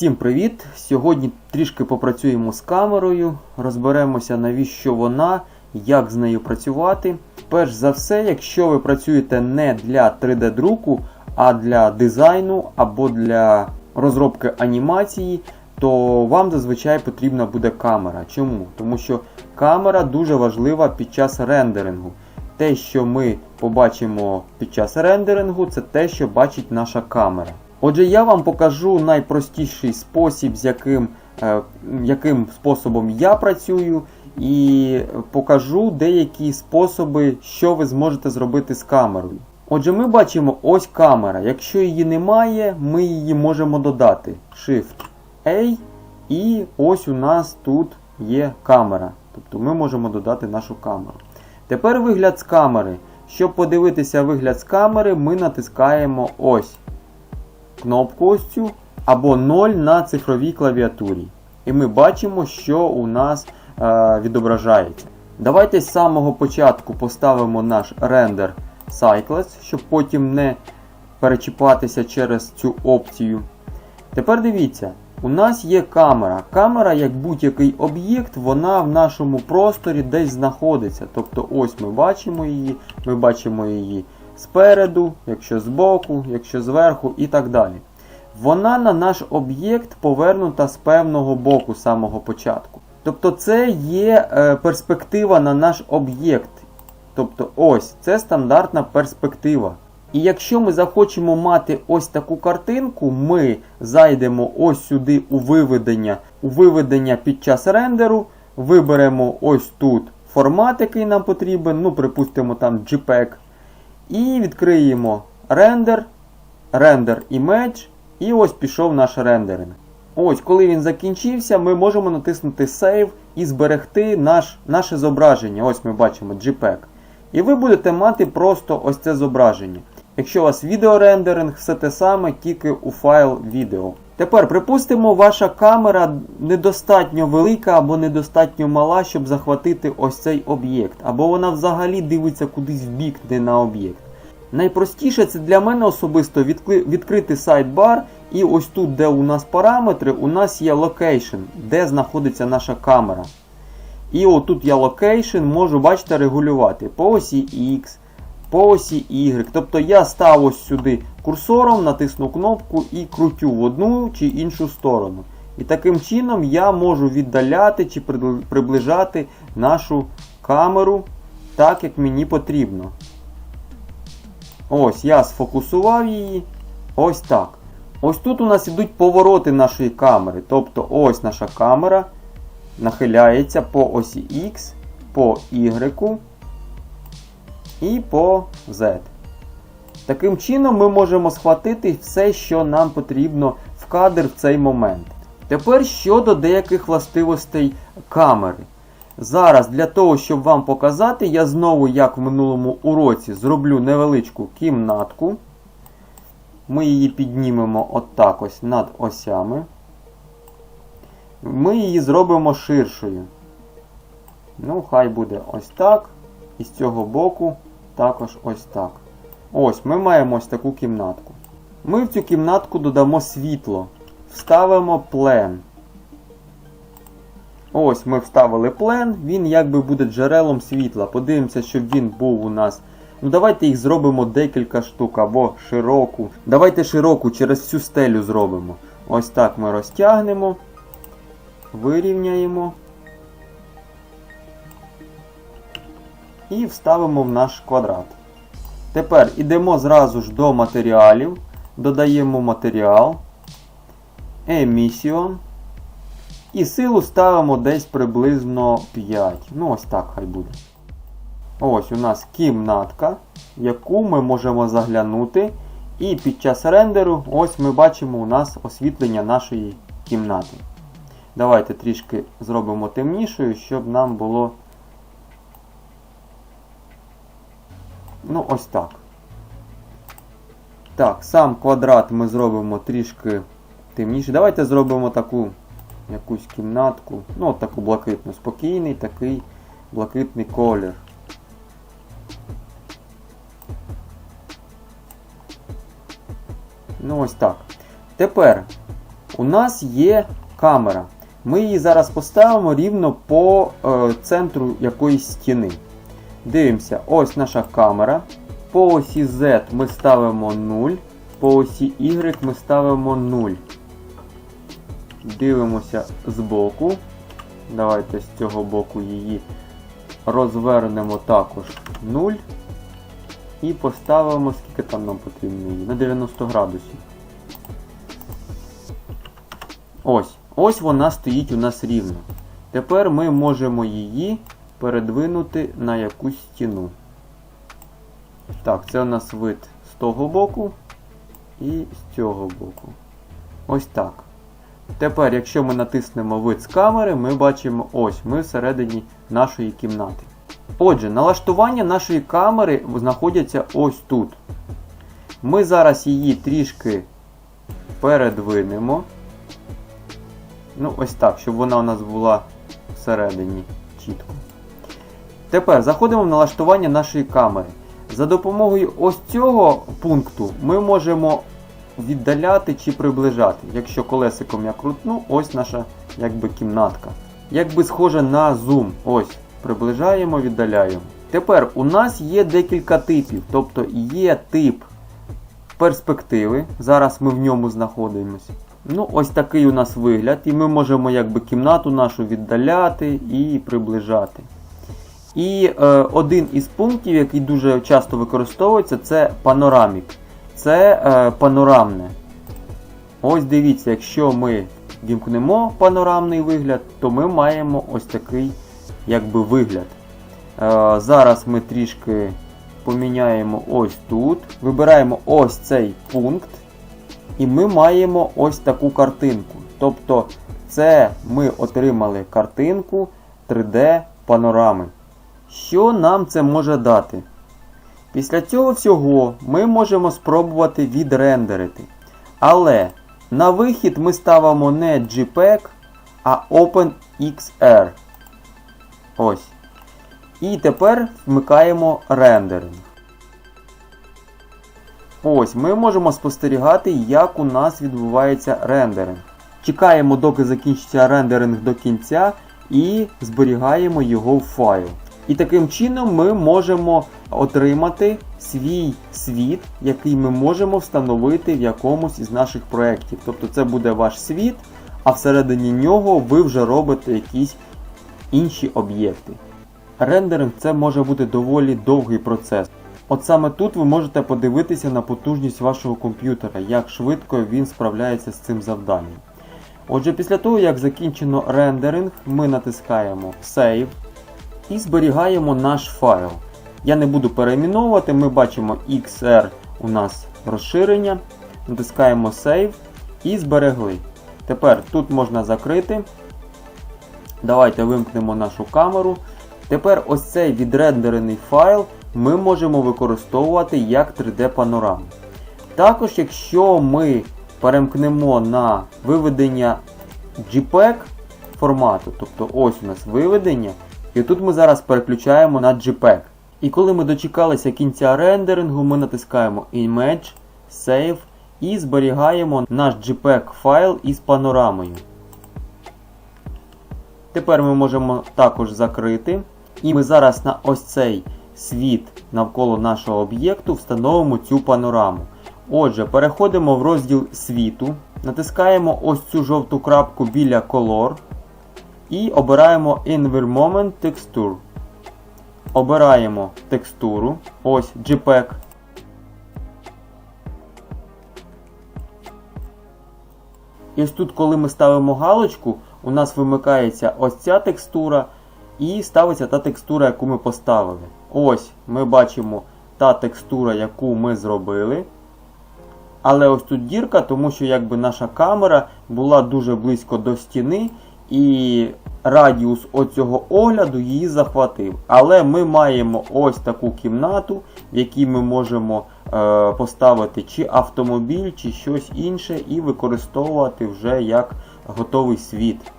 Всім привіт! Сьогодні трішки попрацюємо з камерою, розберемося, навіщо вона, як з нею працювати. Перш за все, якщо ви працюєте не для 3D-друку, а для дизайну або для розробки анімації, то вам зазвичай потрібна буде камера. Чому? Тому що камера дуже важлива під час рендерингу. Те, що ми побачимо під час рендерингу, це те, що бачить наша камера. Отже, я вам покажу найпростіший спосіб, з яким, е, яким способом я працюю, і покажу деякі способи, що ви зможете зробити з камерою. Отже, ми бачимо ось камера. Якщо її немає, ми її можемо додати. Shift-A, і ось у нас тут є камера. Тобто ми можемо додати нашу камеру. Тепер вигляд з камери. Щоб подивитися вигляд з камери, ми натискаємо ось цю або 0 на цифровій клавіатурі. І ми бачимо, що у нас е, відображається. Давайте з самого початку поставимо наш рендер Cycles, щоб потім не перечіпатися через цю опцію. Тепер дивіться, у нас є камера. Камера, як будь-який об'єкт, вона в нашому просторі десь знаходиться. Тобто ось ми бачимо її, ми бачимо її спереду, якщо збоку, якщо зверху і так далі. Вона на наш об'єкт повернута з певного боку самого початку. Тобто це є е, перспектива на наш об'єкт. Тобто ось це стандартна перспектива. І якщо ми захочемо мати ось таку картинку, ми зайдемо ось сюди у виведення, у виведення під час рендеру, виберемо ось тут формат, який нам потрібен, ну, припустимо, там JPEG. І відкриємо рендер, рендер image, і ось пішов наш рендеринг. Ось, коли він закінчився, ми можемо натиснути Save і зберегти наш, наше зображення. Ось ми бачимо JPEG. І ви будете мати просто ось це зображення. Якщо у вас відеорендеринг, все те саме, тільки у файл відео. Тепер, припустимо, ваша камера недостатньо велика або недостатньо мала, щоб захватити ось цей об'єкт. Або вона взагалі дивиться кудись в бік, не на об'єкт. Найпростіше це для мене особисто відкрити сайдбар, і ось тут, де у нас параметри, у нас є location, де знаходиться наша камера. І отут я location можу, бачите, регулювати по осі X, по осі Y. Тобто я став ось сюди курсором, натисну кнопку і крутю в одну чи іншу сторону. І таким чином я можу віддаляти чи приближати нашу камеру так, як мені потрібно. Ось я сфокусував її. Ось так. Ось тут у нас ідуть повороти нашої камери. Тобто ось наша камера нахиляється по осі X, по Y і по Z. Таким чином ми можемо схватити все, що нам потрібно в кадр в цей момент. Тепер щодо деяких властивостей камери. Зараз для того, щоб вам показати, я знову, як в минулому уроці, зроблю невеличку кімнатку. Ми її піднімемо отак ось над осями. Ми її зробимо ширшою. Ну, хай буде ось так. І з цього боку також ось так. Ось, ми маємо ось таку кімнатку. Ми в цю кімнатку додамо світло. Вставимо плен. Ось ми вставили плен, він якби буде джерелом світла. Подивимося, щоб він був у нас. Ну давайте їх зробимо декілька штук або широку. Давайте широку через всю стелю зробимо. Ось так ми розтягнемо, вирівняємо і вставимо в наш квадрат. Тепер йдемо зразу ж до матеріалів, додаємо матеріал, Emission. І силу ставимо десь приблизно 5. Ну, ось так хай буде. Ось у нас кімнатка, яку ми можемо заглянути. І під час рендеру ось ми бачимо у нас освітлення нашої кімнати. Давайте трішки зробимо темнішою, щоб нам було. Ну, ось так. Так, сам квадрат ми зробимо трішки темніше. Давайте зробимо таку якусь кімнатку. Ну, от таку блакитну. Спокійний такий блакитний колір. Ну, ось так. Тепер у нас є камера. Ми її зараз поставимо рівно по е, центру якоїсь стіни. Дивимося, ось наша камера. По осі Z ми ставимо 0, по осі Y ми ставимо 0. Дивимося збоку. Давайте з цього боку її розвернемо також 0. І поставимо, скільки там нам потрібно її, на 90 градусів. Ось. Ось вона стоїть у нас рівно. Тепер ми можемо її передвинути на якусь стіну. Так, це у нас вид з того боку і з цього боку. Ось так. Тепер, якщо ми натиснемо вид з камери, ми бачимо ось ми всередині нашої кімнати. Отже, налаштування нашої камери знаходяться ось тут. Ми зараз її трішки передвинемо. Ну, ось так, щоб вона у нас була всередині чітко. Тепер заходимо в налаштування нашої камери. За допомогою ось цього пункту ми можемо віддаляти чи приближати. Якщо колесиком я крутну, ось наша якби кімнатка. Якби схоже на зум. Ось, приближаємо, віддаляємо. Тепер у нас є декілька типів. Тобто є тип перспективи. Зараз ми в ньому знаходимося. Ну, ось такий у нас вигляд, і ми можемо якби кімнату нашу віддаляти і приближати. І е, один із пунктів, який дуже часто використовується, це панорамік. Це е, панорамне. Ось дивіться, якщо ми вімкнемо панорамний вигляд, то ми маємо ось такий якби вигляд. Е, зараз ми трішки поміняємо ось тут. Вибираємо ось цей пункт. І ми маємо ось таку картинку. Тобто, це ми отримали картинку 3D панорами. Що нам це може дати? Після цього всього ми можемо спробувати відрендерити. Але на вихід ми ставимо не JPEG, а OpenXR. Ось. І тепер вмикаємо рендеринг. Ось, ми можемо спостерігати, як у нас відбувається рендеринг. Чекаємо, доки закінчиться рендеринг до кінця, і зберігаємо його в файл. І таким чином ми можемо отримати свій світ, який ми можемо встановити в якомусь із наших проєктів. Тобто це буде ваш світ, а всередині нього ви вже робите якісь інші об'єкти. Рендеринг це може бути доволі довгий процес. От саме тут ви можете подивитися на потужність вашого комп'ютера, як швидко він справляється з цим завданням. Отже, після того, як закінчено рендеринг, ми натискаємо Save і зберігаємо наш файл. Я не буду перейменовувати, ми бачимо XR у нас розширення. Натискаємо Save і зберегли. Тепер тут можна закрити. Давайте вимкнемо нашу камеру. Тепер ось цей відрендерений файл ми можемо використовувати як 3D панораму. Також, якщо ми перемкнемо на виведення JPEG формату, тобто ось у нас виведення, і тут ми зараз переключаємо на JPEG. І коли ми дочекалися кінця рендерингу, ми натискаємо Image, Save і зберігаємо наш JPEG файл із панорамою. Тепер ми можемо також закрити. І ми зараз на ось цей світ навколо нашого об'єкту встановимо цю панораму. Отже, переходимо в розділ світу, натискаємо ось цю жовту крапку біля Color і обираємо Environment Texture. Обираємо текстуру, ось JPEG. І ось тут, коли ми ставимо галочку, у нас вимикається ось ця текстура. І ставиться та текстура, яку ми поставили. Ось ми бачимо та текстура, яку ми зробили. Але ось тут дірка, тому що якби наша камера була дуже близько до стіни, і радіус оцього огляду її захватив. Але ми маємо ось таку кімнату, в якій ми можемо е, поставити чи автомобіль, чи щось інше, і використовувати вже як готовий світ.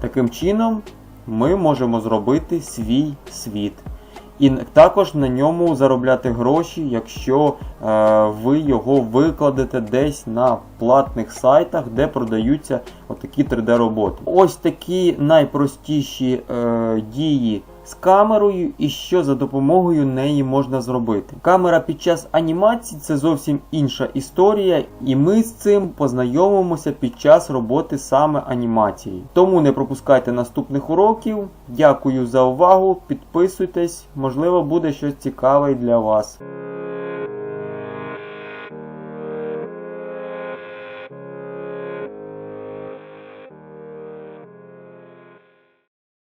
Таким чином ми можемо зробити свій світ. І також на ньому заробляти гроші, якщо е, ви його викладете десь на платних сайтах, де продаються отакі 3D-роботи. Ось такі найпростіші е, дії з камерою і що за допомогою неї можна зробити. Камера під час анімації це зовсім інша історія, і ми з цим познайомимося під час роботи саме анімації. Тому не пропускайте наступних уроків. Дякую за увагу. Підписуйтесь, можливо, буде щось цікаве для вас.